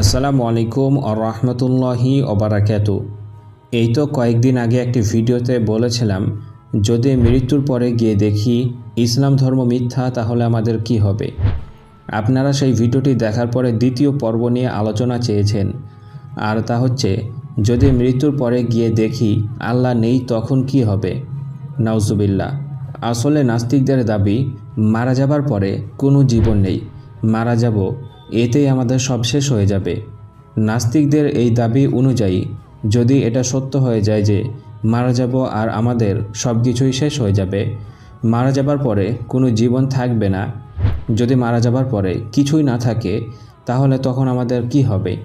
আসসালামু আলাইকুম রহমতুল্লাহি ওবরাকাত এই তো কয়েকদিন আগে একটি ভিডিওতে বলেছিলাম, যদি মৃত্যুর পরে গিয়ে দেখি ইসলাম ধর্ম মিথ্যা, তাহলে আমাদের কি হবে? আপনারা সেই ভিডিওটি দেখার পরে দ্বিতীয় পর্ব নিয়ে আলোচনা চেয়েছেন। আর তা হচ্ছে, যদি মৃত্যুর পরে গিয়ে দেখি আল্লাহ নেই, তখন কি হবে? নাউজুবিল্লাহ। আসলে নাস্তিকদের দাবি, মারা যাবার পরে কোনো জীবন নেই। মারা যাব এতেই আমাদের সব শেষ হয়ে যাবে। নাস্তিকদের এই দাবি অনুযায়ী, যদি এটা সত্য হয়ে যায় যে মারা যাব আর আমাদের সব কিছুই শেষ হয়ে যাবে, মারা যাবার পরে কোনো জীবন থাকবে না। যদি মারা যাবার পরে কিছুই না থাকে, তাহলে তখন আমাদের কি হবে?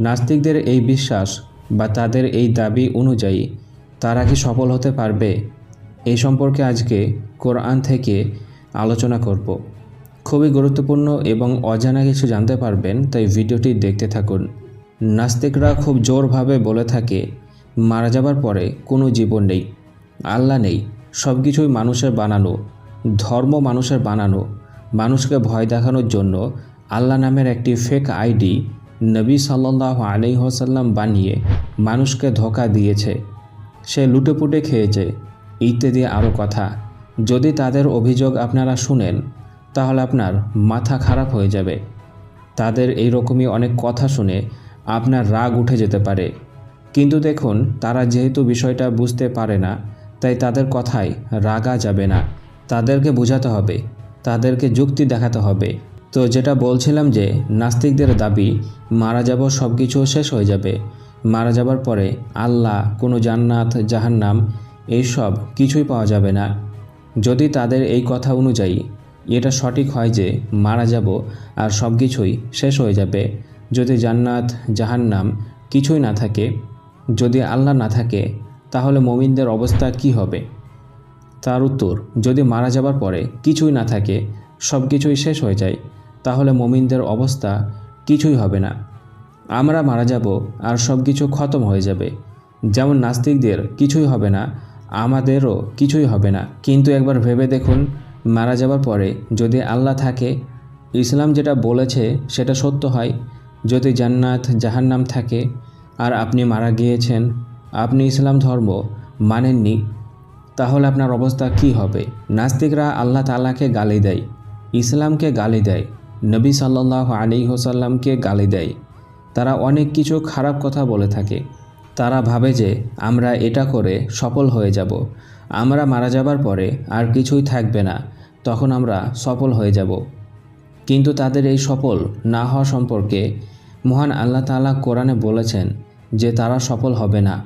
নাস্তিকদের এই বিশ্বাস বা তাদের এই দাবি অনুযায়ী তারা কি সফল হতে পারবে? এই সম্পর্কে আজকে কোরআন থেকে আলোচনা করব। খুবই গুরুত্বপূর্ণ এবং অজানা কিছু জানতে পারবেন, তাই ভিডিওটি দেখতে থাকুন। নাস্তিকরা খুব জোরভাবে বলে থাকে, মারা যাবার পরে কোনো জীবন নেই, আল্লাহ নেই সব কিছুই মানুষের বানানো, ধর্ম মানুষের বানানো, মানুষকে ভয় দেখানোর জন্য আল্লাহ নামের একটি ফেক আইডি নবী সাল্লাহ আলি হোসাল্লাম বানিয়ে মানুষকে ধোকা দিয়েছে। সে লুটেপুটে খেয়েছে। ইত্যাদি আরও কথা। যদি তাদের অভিযোগ আপনারা শুনেন তাহলে আপনার মাথা খারাপ হয়ে যাবে। তাদের এই রকমই অনেক কথা শুনে আপনার রাগ উঠে যেতে পারে। কিন্তু দেখুন, তারা যেহেতু বিষয়টা বুঝতে পারে না, তাই তাদের কথায় রাগা যাবে না। তাদেরকে বোঝাতে হবে, তাদেরকে যুক্তি দেখাতে হবে। তো যেটা বলছিলাম যে, নাস্তিকদের দাবি, মারা যাব সব কিছু শেষ হয়ে যাবে। মারা যাবার পরে আল্লাহ, কোনো জান্নাত, জাহান্নাম, এইসব কিছুই পাওয়া যাবে না। যদি তাদের এই কথা অনুযায়ী এটা সঠিক হয় যে মারা যাব আর সব কিছুই শেষ হয়ে যাবে। যদি জান্নাত, জাহান্নাম কিছুই না থাকে, যদি আল্লাহ না থাকে, তাহলে মমিনদের অবস্থা কি হবে? তার উত্তর, যদি মারা যাবার পরে কিছুই না থাকে সব কিছুই শেষ হয়ে যায়, তাহলে মমিনদের অবস্থা কিছুই হবে না। আমরা মারা যাব আর সব কিছু খতম হয়ে যাবে। যেমন নাস্তিকদের কিছুই হবে না, আমাদেরও কিছুই হবে না। কিন্তু একবার ভেবে দেখুন মারা যাবার পরে যদি আল্লাহ থাকে, ইসলাম যেটা বলেছে সেটা সত্য হয়। যদি জান্নাত জাহান্নাম থাকে, আর আপনি মারা গিয়েছেন, আপনি ইসলাম ধর্ম মানেননি, তাহলে আপনার অবস্থা কি হবে? নাস্তিকরা আল্লাহ তালাকে গালি দেয়, ইসলামকে গালি দেয়, নবী সাল্লাহ আলী হোসাল্লামকে গালি দেয়। তারা অনেক কিছু খারাপ কথা বলে থাকে। তারা ভাবে যে আমরা এটা করে সফল হয়ে যাব। আমরা মারা যাবার পরে আর কিছুই থাকবে না, তখন আমরা সফল হয়ে যাব। কিন্তু তাদের এই সফল না হওয়া সম্পর্কে মহান আল্লাহ তাআলা কোরআনে বলেছেন যে তারা সফল হবে না।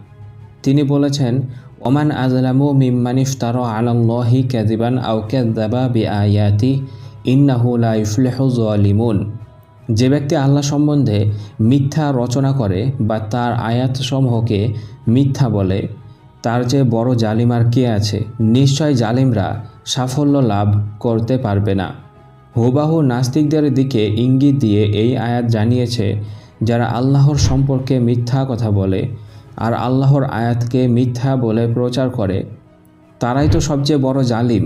তিনি বলেছেন, ওমান আজলামু মিম্মানিফ তার আলাল্লাহি ক্যাদিবান আউ ক্যাদাবা বি আয়াতি ইন্নাহু লা ইফলিহু জালিমুন যে ব্যক্তি আল্লাহ সম্বন্ধে মিথ্যা রচনা করে বা তার আয়াতসমূহকে মিথ্যা বলে তার যে বড় জালিম আর কে আছে? নিশ্চয় জালিমরা সাফল্য লাভ করতে পারবে না। হুবাহু নাস্তিকদের দিকে ইঙ্গিত দিয়ে এই আয়াত জানিয়েছে, যারা আল্লাহর সম্পর্কে মিথ্যা কথা বলে আর আল্লাহর আয়াতকে মিথ্যা বলে প্রচার করে, তারাই তো সবচেয়ে বড় জালিম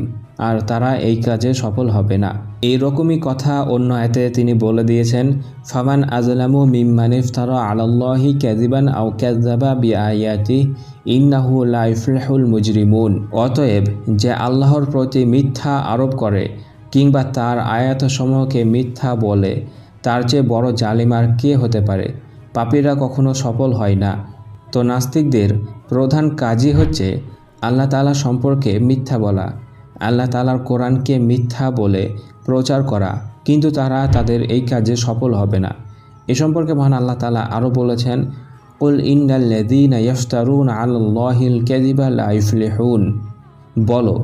আর তারা এই কাজে সফল হবে না। এই রকমই কথা অন্য আয়াতে তিনি বলে দিয়েছেন, ফামান আজলামু মিম্মানিফ তারা আলাল্লাহি ক্যাদিবান আও ক্যাজাবা বি আয়াতি ইন্নাহু লাইফলেহুল মুজরিমুন। অতএব যে আল্লাহর প্রতি মিথ্যা আরোপ করে কিংবা তার আয়াতসমূহকে মিথ্যা বলে, তার চেয়ে বড় জালিমার কে হতে পারে? পাপীরা কখনো সফল হয় না। তো নাস্তিকদের প্রধান কাজই হচ্ছে আল্লাহ তালা সম্পর্কে মিথ্যা বলা। আল্লাহ তালার কোরআনকে মিথ্যা বলে প্রচার করা, কিন্তু তারা তাদের এই কাজে সফল হবে না। এ সম্পর্কে মহান আল্লাহ তালা আরও বলেছেন উল ইন্দাল্লাদিন ইফতারুন আল্লাহিল কেদিবা লাইফলেহুন বলো,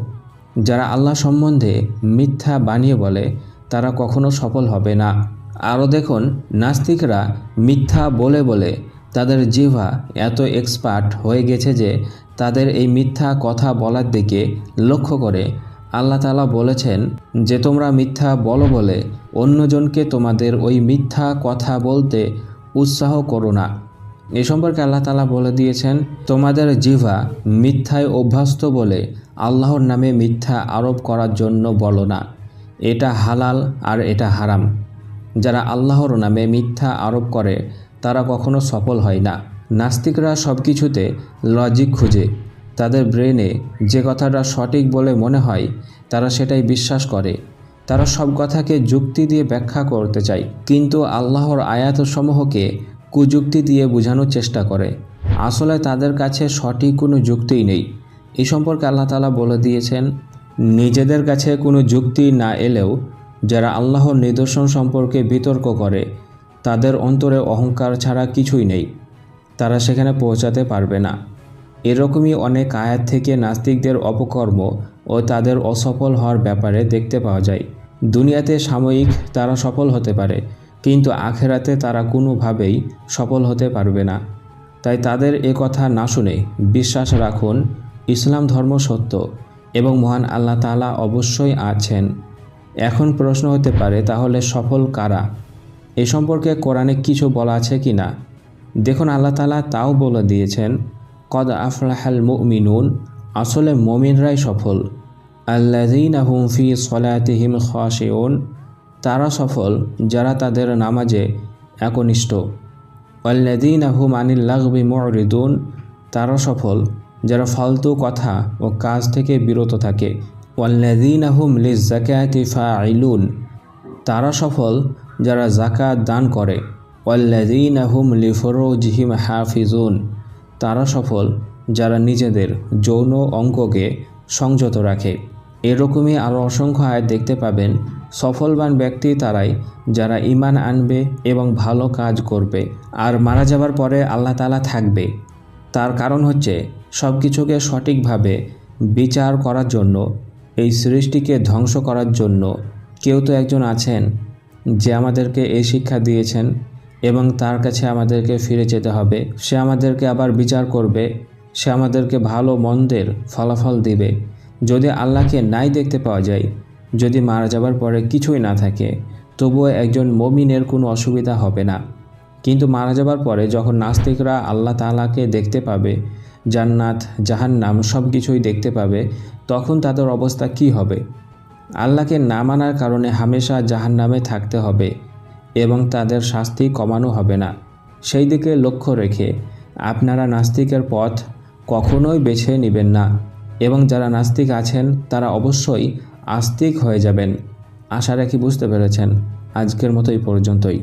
যারা আল্লাহ সম্বন্ধে মিথ্যা বানিয়ে বলে, তারা কখনো সফল হবে না। আরও দেখুন, নাস্তিকরা মিথ্যা বলে বলে তাদের জিভা এত এক্সপার্ট হয়ে গেছে যে তাদের এই মিথ্যা কথা বলার দিকে লক্ষ্য করে। আল্লাহ তালা বলেছেন, যে তোমরা মিথ্যা বলো বলে, অন্যজনকে তোমাদের ওই মিথ্যা কথা বলতে উৎসাহ করো না। এ সম্পর্কে আল্লাহ তালা বলে দিয়েছেন, তোমাদের জিভা মিথ্যায় অভ্যস্ত বলে আল্লাহর নামে মিথ্যা আরোপ করার জন্য বলো না। এটা হালাল আর এটা হারাম। যারা আল্লাহর নামে মিথ্যা আরোপ করে, তারা কখনো সফল হয় না। নাস্তিকরা সব কিছুতে লজিক খুঁজে। তাদের ব্রেনে যে কথাটা সঠিক বলে মনে হয়, তারা সেটাই বিশ্বাস করে। তারা সব কথাকে যুক্তি দিয়ে ব্যাখ্যা করতে চায়। কিন্তু আল্লাহর আয়াতসমূহকে কুযুক্তি দিয়ে বোঝানোর চেষ্টা করে। আসলে তাদের কাছে সঠিক কোনো যুক্তিই নেই। এই সম্পর্কে আল্লাহ তালা বলে দিয়েছেন, নিজেদের কাছে কোনো যুক্তি না এলেও যারা আল্লাহর নিদর্শন সম্পর্কে বিতর্ক করে, তাদের অন্তরে অহংকার ছাড়া কিছুই নেই। তারা সেখানে পৌঁছাতে পারবে না। এরকমই অনেক আয়াত থেকে নাস্তিকদের অপকর্ম ও তাদের অসফল হওয়ার ব্যাপারে দেখতে পাওয়া যায়। দুনিয়াতে সাময়িক তারা সফল হতে পারে। কিন্তু আখেরাতে তারা কোনোভাবেই সফল হতে পারবে না। তাই তাদের এ কথা না শুনে বিশ্বাস রাখুন, ইসলাম ধর্ম সত্য এবং মহান আল্লাহ তাআলা অবশ্যই আছেন। এখন প্রশ্ন হতে পারে, তাহলে সফল কারা? এ সম্পর্কে কোরআনে কিছু বলা আছে কি না দেখুন, আল্লাহ তালা তাও বলে দিয়েছেন, কদ আফলাহাল মুমিনুন আসলে মমিনরাই সফল। আল্লাদিন আহুম ফি সলাতিহিম খাশিউন তারা সফল, যারা তাদের নামাজে একনিষ্ঠ। আল্লাদিন আহুম আনিল লাগবি মরিদুন, তারা সফল, যারা ফালতু কথা ও কাজ থেকে বিরত থাকে। ওয়াল্লাদিন আহুম লিজ জাকাতি ফাইলুন তারা সফল, যারা জাকাত দান করে। ওয়াল্লাদিন আহুম লিফরোজিহিম হাফিজুন, তারা সফল, যারা নিজেদের যৌন অঙ্গকে সংযত রাখে। এরকমই আরও অসংখ্য আয়াত দেখতে পাবেন। সফলবান ব্যক্তি তারাই, যারা ইমান আনবে এবং ভালো কাজ করবে। আর মারা যাবার পরে আল্লাহ তালা থাকবে। তার কারণ হচ্ছে সব কিছুকে সঠিকভাবে বিচার করার জন্য, এই সৃষ্টিকে ধ্বংস করার জন্য কেউ তো একজন আছেন যে আমাদেরকে এই শিক্ষা দিয়েছেন এবং তার কাছে আমাদেরকে ফিরে যেতে হবে। সে আমাদেরকে আবার বিচার করবে, সে আমাদেরকে ভালো মন্দের ফলাফল দিবে। যদি আল্লাহকে নাই দেখতে পাওয়া যায় যদি মারা যাবার পরে কিছুই না থাকে, তবুও একজন মমিনের কোনো অসুবিধা হবে না। কিন্তু মারা যাবার পরে যখন নাস্তিকরা আল্লাহ তাআলাকে দেখতে পাবে, জান্নাত, জাহান্নাম সব কিছুই দেখতে পাবে, তখন তাদের অবস্থা কি হবে? আল্লাহকে না মানার কারণে হামেশা জাহান্নামে থাকতে হবে এবং তাদের শাস্তি কমানো হবে না। সেই দিকে লক্ষ্য রেখে আপনারা নাস্তিকের পথ কখনোই বেছে নেবেন না এবং যারা নাস্তিক আছেন, তারা অবশ্যই আস্তিক হয়ে যাবেন। আশা রাখি বুঝতে পেরেছেন। আজকের মতো এই পর্যন্তই।